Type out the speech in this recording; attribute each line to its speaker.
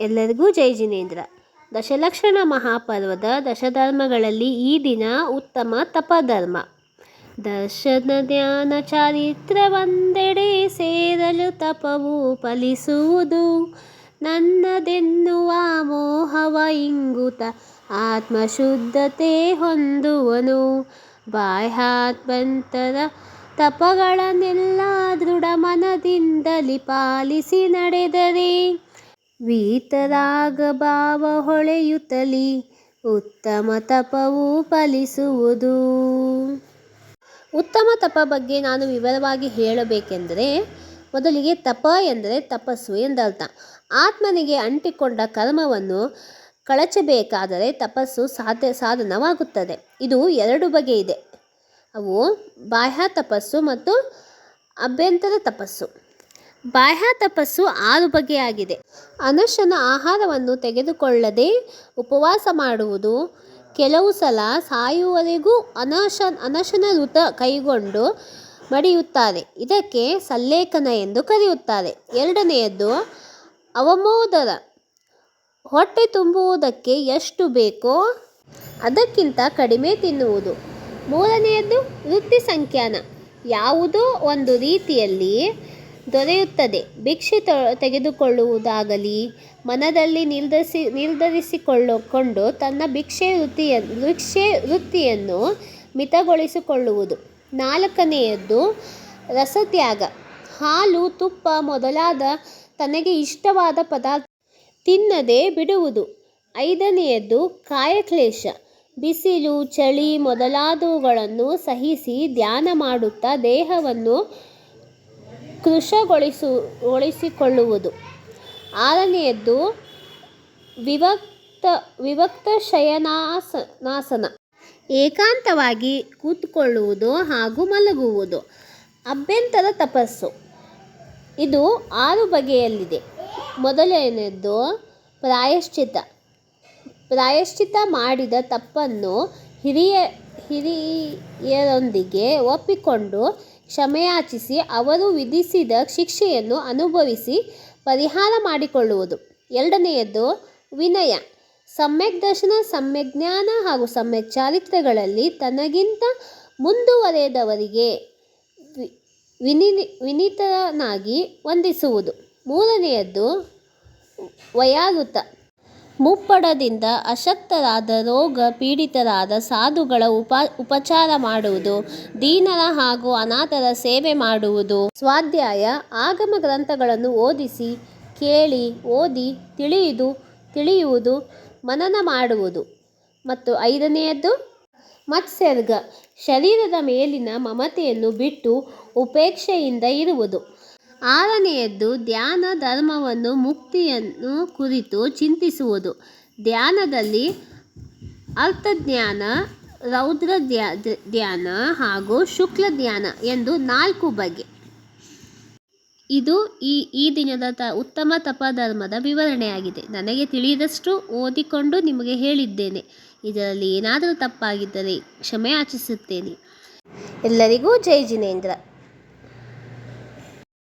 Speaker 1: ಎಲ್ಲರಿಗೂ ಜೈ ಜಿನೇಂದ್ರ. ದಶಲಕ್ಷಣ ಮಹಾಪರ್ವದ ದಶಧರ್ಮಗಳಲ್ಲಿ ಈ ದಿನ ಉತ್ತಮ ತಪಧರ್ಮ. ದರ್ಶನ ಧ್ಯಾನ ಚಾರಿತ್ರವಂದೆಡೆ ಸೇರಲು ತಪವು ಫಲಿಸುವುದು. ನನ್ನದೆನ್ನುವ ಮೋಹವ ಇಂಗುತ ಆತ್ಮಶುದ್ಧತೆ ಹೊಂದುವನು. ಬಾಹ್ಯಾತ್ಮಂತರ ತಪಗಳನ್ನೆಲ್ಲ ದೃಢ ಮನದಿಂದಲಿ ಪಾಲಿಸಿ ನಡೆದರೆ ವೀತರಾಗ ಭಾವ ಹೊಳೆಯುತ್ತಲಿ ಉತ್ತಮ ತಪವು ಫಲಿಸುವುದು. ಉತ್ತಮ ತಪ ಬಗ್ಗೆ ನಾನು ವಿವರವಾಗಿ ಹೇಳಬೇಕೆಂದರೆ, ಮೊದಲಿಗೆ ತಪ ಎಂದರೆ ತಪಸ್ಸು ಎಂದರ್ಥ. ಆತ್ಮನಿಗೆ ಅಂಟಿಕೊಂಡ ಕರ್ಮವನ್ನು ಕಳಚಬೇಕಾದರೆ ತಪಸ್ಸು ಸಾಧ್ಯ, ಸಾಧನವಾಗುತ್ತದೆ. ಇದು ಎರಡು ಬಗೆ ಇದೆ. ಅವು ಬಾಹ್ಯ ತಪಸ್ಸು ಮತ್ತು ಅಭ್ಯಂತರ ತಪಸ್ಸು. ಬಾಹ್ಯ ತಪಸ್ಸು ಆರು ಬಗೆಯಾಗಿದೆ. ಅನಶನ ಆಹಾರವನ್ನು ತೆಗೆದುಕೊಳ್ಳದೆ ಉಪವಾಸ ಮಾಡುವುದು, ಕೆಲವು ಸಲ ಸಾಯುವವರೆಗೂ ಅನಶ ಅನಶನ ವೃತ ಕೈಗೊಂಡು ಮಡಿಯುತ್ತಾರೆ. ಇದಕ್ಕೆ ಸಲ್ಲೇಖನ ಎಂದು ಕರೆಯುತ್ತಾರೆ. ಎರಡನೆಯದ್ದು ಅವಮೋದರ ಹೊಟ್ಟೆ ತುಂಬುವುದಕ್ಕೆ ಎಷ್ಟು ಬೇಕೋ ಅದಕ್ಕಿಂತ ಕಡಿಮೆ ತಿನ್ನುವುದು. ಮೂರನೆಯದ್ದು ವೃತ್ತಿ ಸಂಖ್ಯಾನ. ಯಾವುದೋ ಒಂದು ರೀತಿಯಲ್ಲಿ ದೊರೆಯುತ್ತದೆ. ಭಿಕ್ಷೆ ತೊ, ತೆಗೆದುಕೊಳ್ಳುವುದಾಗಲಿ, ಮನದಲ್ಲಿ ನಿರ್ಧರಿಸಿ ನಿರ್ಧರಿಸಿಕೊಳ್ಳಕೊಂಡು ತನ್ನ ಭಿಕ್ಷೆ ವೃತ್ತಿಯನ್ನು ಭಿಕ್ಷೆ ವೃತ್ತಿಯನ್ನು ಮಿತಗೊಳಿಸಿಕೊಳ್ಳುವುದು. ನಾಲ್ಕನೆಯದ್ದು, ರಸತ್ಯಾಗ. ಹಾಲು, ತುಪ್ಪ ಮೊದಲಾದ ತನಗೆ ಇಷ್ಟವಾದ ಪದಾರ್ಥ ತಿನ್ನದೆ ಬಿಡುವುದು. ಐದನೆಯದ್ದು, ಕಾಯಕ್ಲೇಶ. ಬಿಸಿಲು, ಚಳಿ ಮೊದಲಾದವುಗಳನ್ನು ಸಹಿಸಿ ಧ್ಯಾನ ಮಾಡುತ್ತಾ ದೇಹವನ್ನು ಕೃಶಗೊಳಿಸು ಗೊಳಿಸಿಕೊಳ್ಳುವುದು ಆರನೆಯದ್ದು, ವಿವಕ್ತ ವಿವಕ್ತ ಶಯನಾಸನಾಸನ. ಏಕಾಂತವಾಗಿ ಕೂತ್ಕೊಳ್ಳುವುದು ಹಾಗೂ ಮಲಗುವುದು. ಅಭ್ಯಂತರ ತಪಸ್ಸು. ಇದು ಆರು ಬಗೆಯಲ್ಲಿದೆ. ಮೊದಲನೆಯದು ಪ್ರಾಯಶ್ಚಿತ. ಪ್ರಾಯಶ್ಚಿತ ಮಾಡಿದ ತಪ್ಪನ್ನು ಹಿರಿಯ, ಹಿರಿಯರೊಂದಿಗೆ ಒಪ್ಪಿಕೊಂಡು ಕ್ಷಮೆಯಾಚಿಸಿ ಅವರು ವಿಧಿಸಿದ ಶಿಕ್ಷೆಯನ್ನು ಅನುಭವಿಸಿ ಪರಿಹಾರ ಮಾಡಿಕೊಳ್ಳುವುದು. ಎರಡನೆಯದು, ವಿನಯ. ಸಮ್ಯಕ್ ದರ್ಶನ, ಸಮ್ಯಕ್ ಜ್ಞಾನ ಹಾಗೂ ಸಮ್ಯಕ್ ಚಾರಿತ್ರ್ಯಗಳಲ್ಲಿ ತನಗಿಂತ ಮುಂದುವರೆದವರಿಗೆ ವಿನಿ ವಿನೀತನಾಗಿ ವಂದಿಸುವುದು. ಮೂರನೆಯದ್ದು ವಯಾವೃತ. ಮುಪ್ಪಡದಿಂದ ಅಶಕ್ತರಾದ ರೋಗ ಪೀಡಿತರಾದ ಸಾಧುಗಳ ಉಪ, ಉಪಚಾರ ಮಾಡುವುದು, ದೀನರ ಹಾಗೂ ಅನಾಥರ ಸೇವೆ ಮಾಡುವುದು. ಸ್ವಾಧ್ಯಾಯ, ಆಗಮ ಗ್ರಂಥಗಳನ್ನು ಓದಿಸಿ, ಕೇಳಿ, ಓದಿ, ತಿಳಿಯುದು, ತಿಳಿಯುವುದು, ಮನನ ಮಾಡುವುದು. ಮತ್ತು ಐದನೆಯದ್ದು, ಮತ್ಸರ್ಗ, ಶರೀರದ ಮೇಲಿನ ಮಮತೆಯನ್ನು ಬಿಟ್ಟು ಉಪೇಕ್ಷೆಯಿಂದ ಇರುವುದು. ಆರನೆಯದ್ದು, ಧ್ಯಾನ ಧರ್ಮವನ್ನು ಮುಕ್ತಿಯನ್ನು ಕುರಿತು ಚಿಂತಿಸುವುದು. ಧ್ಯಾನದಲ್ಲಿ ಅರ್ಥಜ್ಞಾನ, ರೌದ್ರ ಧ್ಯಾನ ಹಾಗೂ ಶುಕ್ಲ ಧ್ಯಾನ ಎಂದು ನಾಲ್ಕು ಬಗೆ. ಇದು ಈ ಈ ದಿನದ ತ, ಉತ್ತಮ ತಪಧರ್ಮದ ವಿವರಣೆಯಾಗಿದೆ. ನನಗೆ ತಿಳಿದಷ್ಟು ಓದಿಕೊಂಡು ನಿಮಗೆ ಹೇಳಿದ್ದೇನೆ. ಇದರಲ್ಲಿ ಏನಾದರೂ ತಪ್ಪಾಗಿದ್ದರೆ ಕ್ಷಮೆ ಯಾಚಿಸುತ್ತೇನೆ ಎಲ್ಲರಿಗೂ ಜೈ ಜಿನೇಂದ್ರ.